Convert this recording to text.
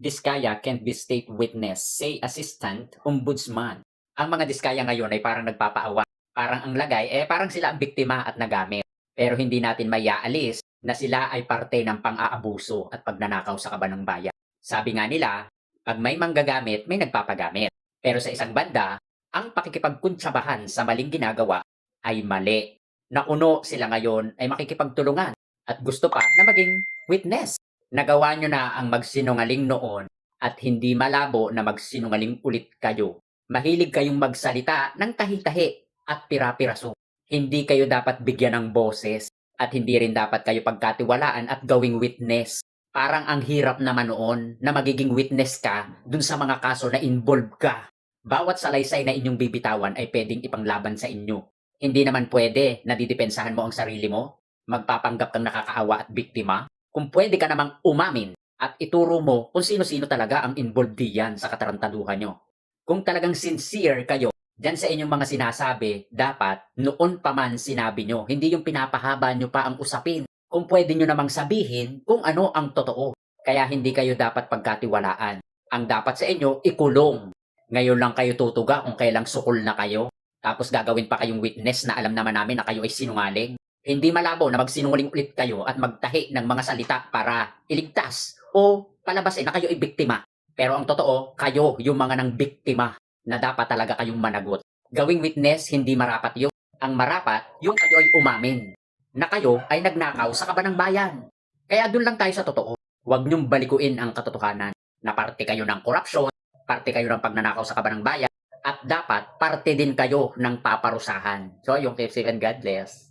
Diskaya can't be state witness, say assistant ombudsman. Ang mga diskaya ngayon ay parang nagpapaawa. Parang ang lagay, eh parang sila ang biktima at nagamit. Pero hindi natin mayaalis na sila ay parte ng pang-aabuso at pagnanakaw sa kaban ng bayan. Sabi nga nila, pag may manggagamit, may nagpapagamit. Pero sa isang banda, ang pakikipagkuntsabahan sa maling ginagawa ay mali. Nauno sila ngayon ay makikipagtulungan at gusto pa na maging witness. Nagawa nyo na ang magsinungaling noon at hindi malabo na magsinungaling ulit kayo. Mahilig kayong magsalita ng tahi-tahi at pira-piraso. Hindi kayo dapat bigyan ng boses at hindi rin dapat kayo pagkatiwalaan at gawing witness. Parang ang hirap naman noon na magiging witness ka dun sa mga kaso na involved ka. Bawat salaysay na inyong bibitawan ay pwedeng ipanglaban sa inyo. Hindi naman pwede na didepensahan mo ang sarili mo. Magpapanggap kang nakakaawa at biktima. Kung pwede ka namang umamin at ituro mo kung sino-sino talaga ang involved diyan sa katarantaduhan nyo. Kung talagang sincere kayo dyan sa inyong mga sinasabi, dapat noon pa man sinabi nyo, hindi yung pinapahaba nyo pa ang usapin. Kung pwede nyo namang sabihin kung ano ang totoo. Kaya hindi kayo dapat pagkatiwalaan. Ang dapat sa inyo, ikulong. Ngayon lang kayo tutuga kung kailang sukol na kayo. Tapos gagawin pa kayong witness na alam naman namin na kayo ay sinungaling. Hindi malabo na magsinungaling ulit kayo at magtahi ng mga salita para iligtas o palabasin na kayo ay biktima. Pero ang totoo, kayo yung mga nang biktima na dapat talaga kayong managot. Gawing witness, hindi marapat yun. Ang marapat, yung kayo ay umamin na kayo ay nagnakaw sa kabanang bayan. Kaya doon lang tayo sa totoo. Huwag niyong balikuin ang katotohanan na parte kayo ng korupsyon, parte kayo ng pagnanakaw sa kabanang bayan, at dapat parte din kayo ng paparusahan. So, yung tips and God bless.